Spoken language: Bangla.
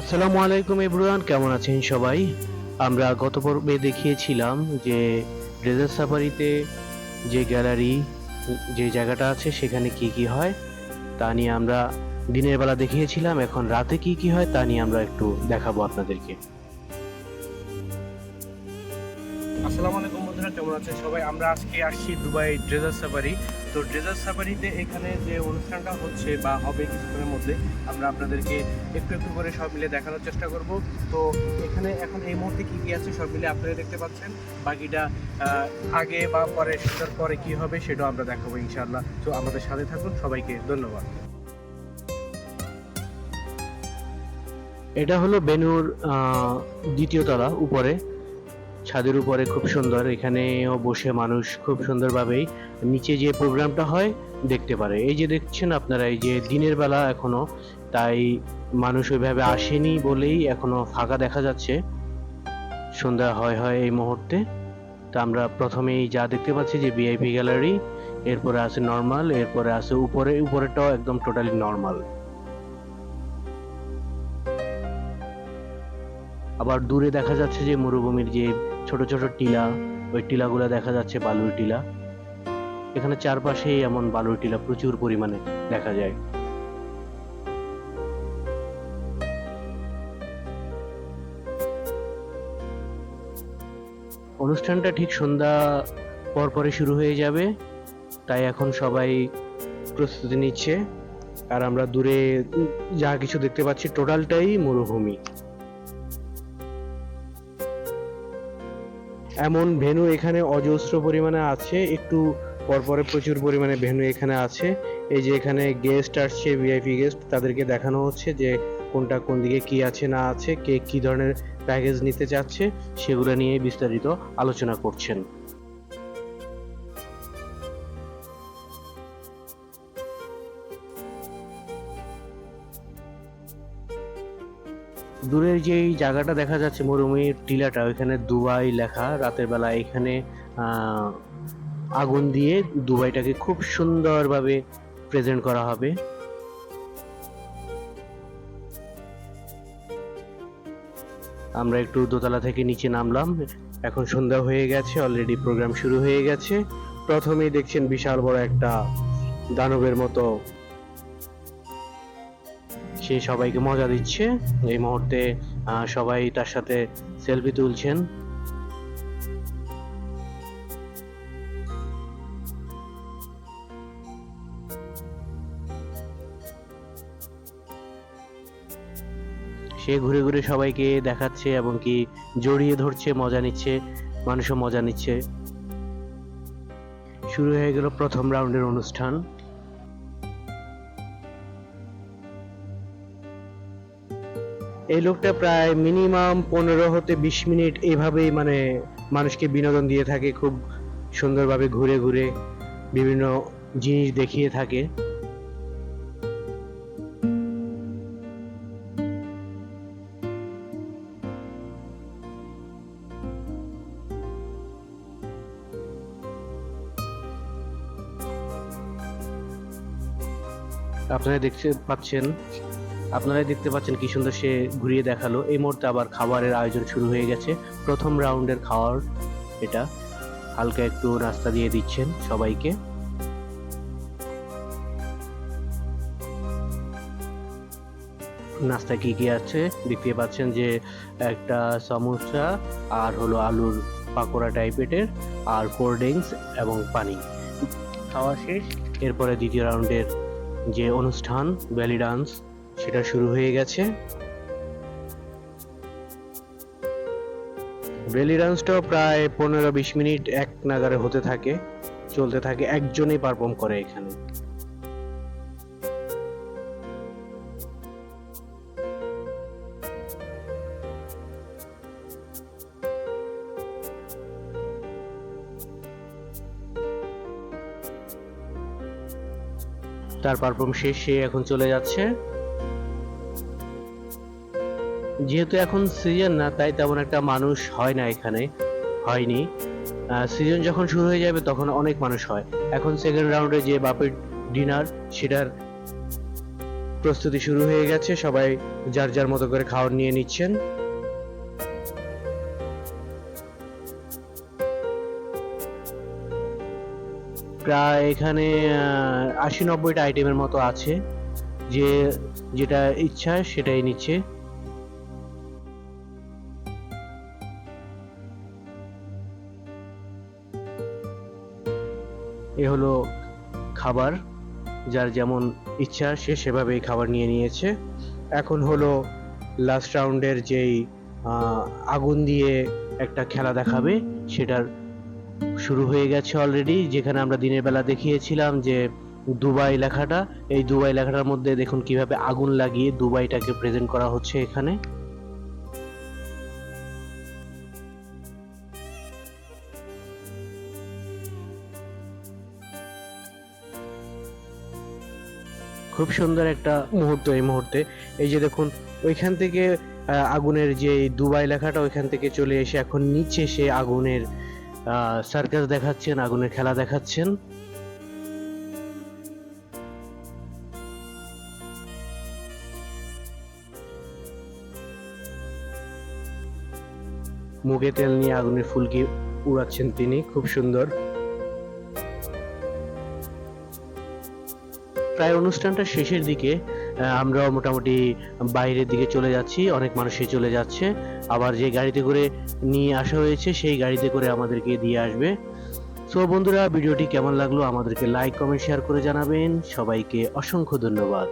আসসালামু আলাইকুম এভরিওয়ান, কেমন আছেন সবাই? আমরা গত পর্বে দেখিয়েছিলাম যে ডেজার্ট সাফারিতে যে গ্যালারি যে জায়গাটা আছে, সেখানে কি কি হয়, তা নিয়ে আমরা দিনের বেলা দেখিয়েছিলাম, এখন রাতে কি কি হয়, তা নিয়ে আমরা একটু দেখাবো আপনাদেরকে। আসসালামু আলাইকুম বন্ধুরা, কেমন আছেন সবাই? আমরা আজকে আসছি দুবাই ড্রেজার সাফারি তো ড্রেজার সাফারিতে এখানে যে অনুষ্ঠানটা হচ্ছে বা হবে কিছুক্ষণের মধ্যে, আমরা আপনাদেরকে একটু একটু করে সব মিলে দেখানোর চেষ্টা করব। তো এখানে এখন এই মুহূর্তে কি কি আছে সব মিলে আপনারা দেখতে পাচ্ছেন। বাকিটা আগে বা পরে সেটার পরে কি হবে সেটাও আমরা দেখাবো ইনশাআল্লাহ। তো আমাদের সাথে থাকুন, সবাইকে ধন্যবাদ। এটা হলো বেনুর দ্বিতীয় তলা, উপরে। ছাদের উপরে খুব সুন্দর, এখানেও বসে মানুষ খুব সুন্দরভাবেই নিচে যে প্রোগ্রামটা হয় দেখতে পারে। এই যে দেখছেন আপনারা, এই যে দিনের বেলা এখনও, তাই মানুষ ওইভাবে আসেনি বলেই এখনও ফাঁকা দেখা যাচ্ছে। সন্ধ্যা হয় হয় এই মুহূর্তে। তা আমরা প্রথমেই যা দেখতে পাচ্ছি যে ভিআইপি গ্যালারি, এরপরে আছে নর্মাল, এরপরে আছে উপরে, উপরেরটাও একদম টোটালি নর্মাল। আবার দূরে দেখা যাচ্ছে যে মরুভূমির যে ছোট ছোট টিলা, ওই টিলাগুলো দেখা যাচ্ছে বালুর টিলা। এখানে চারপাশেই এমন বালুর টিলা প্রচুর পরিমাণে দেখা যায়। অনুষ্ঠানটা ঠিক সন্ধ্যা পরপরই শুরু হয়ে যাবে, তাই এখন সবাই প্রস্তুতি নিচ্ছে। আর আমরা দূরে যা কিছু দেখতে পাচ্ছি, টোটালটাই মরুভূমি। এমন ভেনু এখানে অজস্র পরিমাণে আছে, একটু পরপরে প্রচুর পরিমাণে ভেনু এখানে আছে। এই যে এখানে গেস্ট আসছে ভিআইপি গেস্ট তাদেরকে দেখানো হচ্ছে যে কোনটা কোন দিকে কি আছে, না আছে, কে কি ধরনের প্যাকেজ নিতে চাচ্ছে, সেগুলো নিয়ে বিস্তারিত আলোচনা করছেন। দূরের যেই জায়গাটা দেখা যাচ্ছে মরুভূমির টিলাটা, ওইখানে দুবাই লেখা, রাতের বেলা এখানে আগুন দিয়ে দুবাইটাকে খুব সুন্দরভাবে প্রেজেন্ট করা হবে। আমরা একটু দোতলা থেকে নিচে নামলাম। এখন সন্ধ্যা হয়ে গেছে অলরেডি প্রোগ্রাম শুরু হয়ে গেছে। প্রথমেই দেখছেন বিশাল বড় একটা দানবের মতো সে সবাইকে মজা দিচ্ছে। এই মুহূর্তে সবাই তার সাথে সেলফি তুলছেন। সে ঘুরে ঘুরে সবাইকে দেখাচ্ছে এবং কি জড়িয়ে ধরছে, মজা নিচ্ছে, মানুষও মজা নিচ্ছে। শুরু হয়ে গেল প্রথম রাউন্ডের অনুষ্ঠান। এই লোকটা প্রায় মিনিমাম পনেরো হতে বিশ মিনিট এভাবেই মানে মানুষকে বিনোদন দিয়ে থাকে, খুব সুন্দরভাবে ঘুরে ঘুরে বিভিন্ন জিনিস দেখিয়ে থাকে। আপনারা দেখতে পাচ্ছেন আপনারাই দেখতে পাচ্ছেন কি সুন্দর সে ঘুরিয়ে দেখাল। এই মুহূর্তে আবার খাবারের আয়োজন শুরু হয়ে গেছে। প্রথম রাউন্ডের খাওয়ার এটা। হালকা একটু নাস্তা দিয়ে দিচ্ছেন সবাইকে। নাস্তা কি কি আছে? দেখতে পাচ্ছেন যে একটা সমোসা আর হলো আলুর পাকোড়া টাইপের আর কোল্ড ড্রিঙ্কস এবং পানি। খাওয়া শেষ। এরপরে দ্বিতীয় রাউন্ডের যে অনুষ্ঠান ব্যালি ডান্স সেটা শুরু হয়ে গেছে। বেলি ডান্সটাও প্রায় পনেরো বিশ মিনিট এক নাগারে হতে থাকে, চলতে থাকে, একজনই পারফর্ম করে এখানে। তার পারফর্ম শেষ এখন চলে যাচ্ছে। যেহেতু এখন সিজন না, তাই তেমন একটা মানুষ হয় না এখানে, হয়নি। সিজন যখন শুরু হয়ে যাবে তখন অনেক মানুষ হয়। এখন সেকেন্ড রাউন্ডে যে বাপের ডিনার সেটার প্রস্তুতি শুরু হয়ে গেছে। সবাই যার যার মতো করে খাওয়ার নিয়ে নিচ্ছেন। প্রায় এখানে আশি নব্বইটা আইটেমের মতো আছে। যে, যেটা ইচ্ছা সেটাই নিচ্ছে। এ হলো খাবার, যার যেমন ইচ্ছা সে সেভাবেই খাবার নিয়ে নিয়েছে। এখন হলো লাস্ট রাউন্ডের যেই আগুন দিয়ে একটা খেলা দেখাবে, সেটার শুরু হয়ে গেছে অলরেডি যেখানে আমরা দিনের বেলা দেখিয়েছিলাম যে দুবাই লেখাটা, এই দুবাই লেখাটার মধ্যে দেখুন কীভাবে আগুন লাগিয়ে দুবাইটাকে প্রেজেন্ট করা হচ্ছে এখানে। খুব সুন্দর একটা মুহূর্ত এই মুহূর্তে। এই যে দেখুন, ওইখান থেকে আগুনের যে দুবাই লেখাটা, ওইখান থেকে চলে এসে এখন নিচে সে আগুনের সার্কাস দেখাচ্ছেন, আগুনের খেলা দেখাচ্ছেন। মুখে তেল নিয়ে আগুনের ফুলকি উড়াচ্ছেন তিনি, খুব সুন্দর। প্রায় অনুষ্ঠানটা শেষের দিকে আমরা মোটামুটি বাইরের দিকে চলে যাচ্ছি, অনেক মানুষই চলে যাচ্ছে। আবার যে গাড়িতে করে নিয়ে আসা হয়েছে, সেই গাড়িতে করে আমাদেরকে দিয়ে আসবে। সো বন্ধুরা, ভিডিওটি কেমন লাগল আমাদেরকে লাইক কমেন্ট শেয়ার করে জানাবেন। সবাইকে অসংখ্য ধন্যবাদ।